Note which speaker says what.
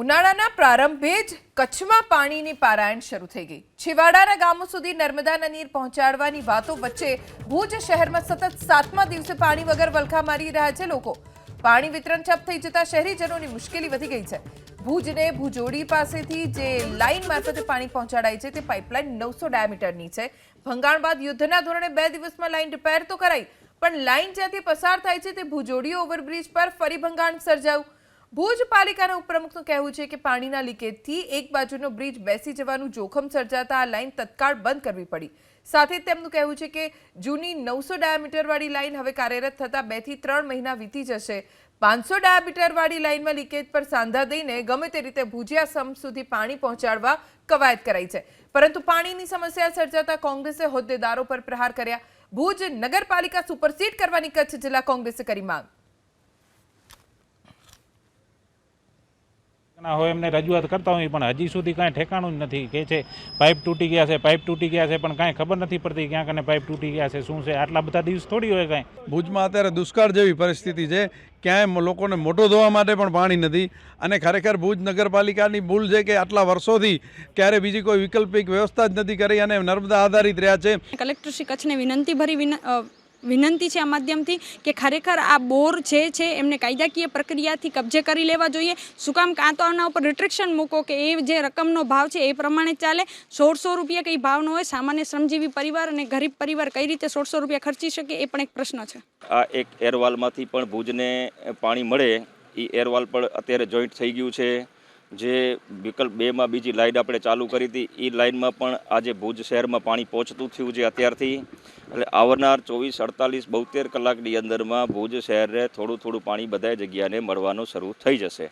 Speaker 1: ઉનાળાના પ્રારંભે જ કચ્છમાં પાણીની પારાયણ શરૂ થઈ ગઈ. છેવાડાના ગામો સુધી નર્મદાના નીર પહોંચાડવાની વાતો વચ્ચે ભુજ શહેરમાં સતત સાતમા દિવસે પાણી વગર વલખા મારી રહ્યા છે લોકો. પાણી વિતરણ ઠપ થઈ જતા શહેરીજનોની મુશ્કેલી વધી ગઈ છે. ભુજને ભુજોડી પાસેથી જે લાઇન મારફતે પાણી પહોંચાડાય છે તે પાઇપલાઇન નવસો ડાયામીટરની છે. ભંગાણ બાદ યુદ્ધના ધોરણે બે દિવસમાં લાઇન રિપેર તો કરાઈ, પણ લાઇન જ્યાંથી પસાર થાય છે તે ભુજોડી ઓવરબ્રિજ પર ફરી ભંગાણ સર્જાયું. ભુજ પાલિકાના ઉપપ્રમુખનું કહેવું છે કે પાણીના લીકેજથી એક બાજુનો બ્રિજ બેસી જવાનું જોખમ સર્જાતા આ લાઇન તત્કાળ બંધ કરવી પડી. સાથે તેમનું કહેવું છે કે જૂની નવસો ડાયામીટરવાળી લાઇન હવે કાર્યરત થતાં બેથી ત્રણ મહિના વીતી જશે. પાંચસો ડાયામીટરવાળી લાઇનમાં લીકેજ પર સાંધા દઈને ગમે તે રીતે ભુજિયા સમ સુધી પાણી પહોંચાડવા કવાયત કરાઈ છે. પરંતુ પાણીની સમસ્યા સર્જાતા કોંગ્રેસે હોદ્દેદારો પર પ્રહાર કર્યા. ભુજ નગરપાલિકા સુપરસીડ કરવાની કચ્છ જિલ્લા કોંગ્રેસે કરી માંગ.
Speaker 2: ના હોય એમને રજૂઆત કરતા હોય પણ હજી સુધી કાંઈ ઠેકાણું જ નથી. કે છે પાઇપ તૂટી ગયા છે પાઇપ તૂટી ગયા છે પણ કાંઈ ખબર નથી પડતી ક્યાં કને પાઇપ તૂટી ગયા છે શું છે આટલા બધા દિવસ થોડી હોય કાંઈ.
Speaker 3: ભુજમાં અત્યારે દુષ્કાળ જેવી પરિસ્થિતિ છે ક્યાંય લોકોને મોટો ધોવા માટે પણ પાણી નથી. અને ખરેખર ભુજ નગરપાલિકાની ભૂલ છે કે આટલા વર્ષોથી ક્યારે બીજી કોઈ વૈકલ્પિક વ્યવસ્થા જ નથી કરી અને નર્મદા આધારિત રહ્યા છે.
Speaker 4: કલેક્ટરશ્રી કચ્છને વિનંતી ભરી વિનંતી છે આ માધ્યમથી કે ખરેખર આ બોર જે છે એમને કાયદાકીય પ્રક્રિયાથી કબજે કરી લેવા જોઈએ. શું કામ કાં તો આના ઉપર રિસ્ટ્રિક્શન મૂકો કે એ જે રકમનો ભાવ છે એ પ્રમાણે ચાલે. સોળસો રૂપિયા કંઈ ભાવનો હોય, સામાન્ય શ્રમજીવી પરિવાર અને ગરીબ પરિવાર કઈ રીતે સોળસો રૂપિયા ખર્ચી શકે એ પણ એક પ્રશ્ન છે.
Speaker 5: આ એક એરવાલમાંથી પણ ભુજને પાણી મળે એ એરવાલ પણ અત્યારે જોઈન્ટ થઈ ગયું છે. જે વિકલ્પ બેમાં બીજી લાઇન આપણે ચાલુ કરી હતી એ લાઇનમાં પણ આજે ભુજ શહેરમાં પાણી પહોંચતું થયું છે અત્યારથી. એટલે આવનાર ચોવીસ, અડતાલીસ, બોતેર કલાકની અંદરમાં ભુજ શહેરને થોડું થોડું પાણી બધાય જગ્યાને મળવાનું શરૂ થઈ જશે.